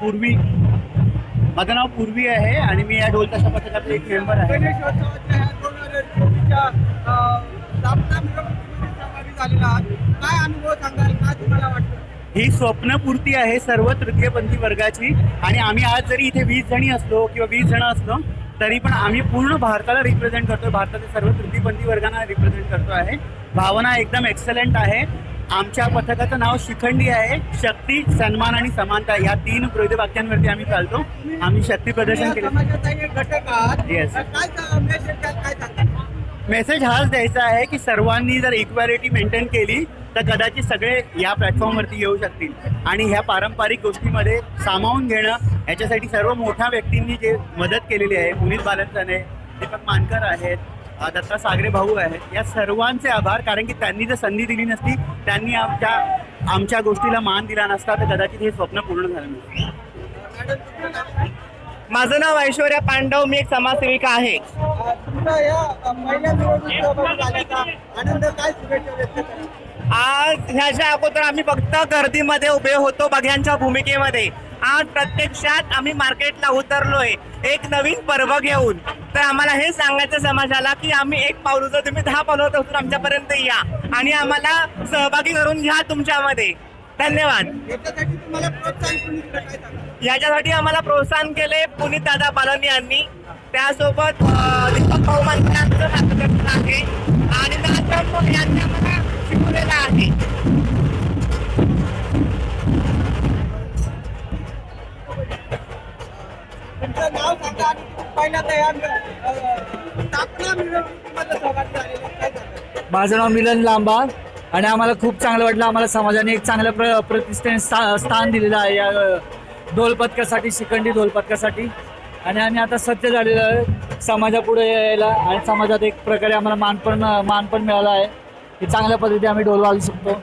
पूर्वी. माझं नाव पूर्वी आहे आणि मी या ढोलताशा पथकातले एक मेंबर आहे. ही स्वप्नपूर्ती आहे सर्व तृतीयपंथी वर्गाची. आणि आम्ही आज जरी इथे वीस जणी असलो किंवा वीस जण असलो तरी पण आम्ही पूर्ण भारताला रिप्रेझेंट करतो भारतातील सर्व तृतीयपंथी वर्गांना रिप्रेझेंट करतो आहे. भावना एकदम एक्सलंट आहे. आमच्या पथकाचं नाव शिखंडी आहे. शक्ती सन्मान आणि समानता या तीन वाक्यांवरती आम्ही चालतो. आम्ही शक्ती प्रदर्शन केलं. मेसेज हाच द्यायचा आहे की सर्वांनी जर इक्वॅलिटी मेंटेन केली तर कदाचित सगळे या प्लॅटफॉर्मवरती येऊ शकतील. आणि ह्या पारंपरिक गोष्टीमध्ये सामावून घेणं याच्यासाठी सर्व मोठ्या व्यक्तींनी जे मदत केलेली आहे पुनीत बालनसने दीपक मानकर आहेत दत्ता सागरे भाऊ आहेत या सर्वांचे आभार. कारण की त्यांनी जर संधी दिली नसती त्यांनी आमच्या आमच्या गोष्टीला मान दिला नसता तर कदाचित हे स्वप्न पूर्ण झालं नसतं. माझं नाव ऐश्वर्या पांडव मी एक समाजसेविका आहे. तुमचा या पहिल्या सहभागी झाल्याचा आनंद काय शुभेच्छा व्यक्त करा आज ह्याच्या अगोदर आम्ही फक्त गर्दीमध्ये उभे होतो बघ्यांच्या भूमिकेमध्ये. आज प्रत्यक्षात आम्ही मार्केटला उतरलोय एक नवीन पर्व घेऊन. तर आम्हाला हे सांगायचं समाजाला की आम्ही एक पाऊल जर तुम्ही दहा पावलं असून आमच्यापर्यंत या. आणि आम्हाला सहभागी करून घ्या तुमच्यामध्ये. धन्यवाद. याच्यासाठी तुम्हाला प्रोत्साहन कोणी दिलं काय सांगा याच्यासाठी आम्हाला प्रोत्साहन केले पुनीत दादा बालन यांनी. त्यासोबत अं, दीपक भाऊ मंत्र्यांचं मार्गदर्शन आहे. आणि नाथराम यांनी आम्हाला शिकवलेलं आहे. तुमचं नाव सांगा आणि तुम्ही पहिल्यांदा या अं, स्थापना मिरवणुकीमध्ये सहभागी झालेले आहेत. काय सांगाल माझं नाव मिलन लांबा. आणि आम्हाला खूप चांगलं वाटलं. आम्हाला समाजाने एक चांगल्या प्र प्रतिष्ठेने स्था स्थान दिलेलं आहे या अ, शिखंडी ढोलपथकासाठी आणि आम्ही आता सत्य झालेलं आहे. समाजापुढे यायला आणि समाजात एक प्रकारे आम्हाला मान पण मान पण आहे. की चांगल्या पद्धतीने आम्ही ढोल वाजू शकतो.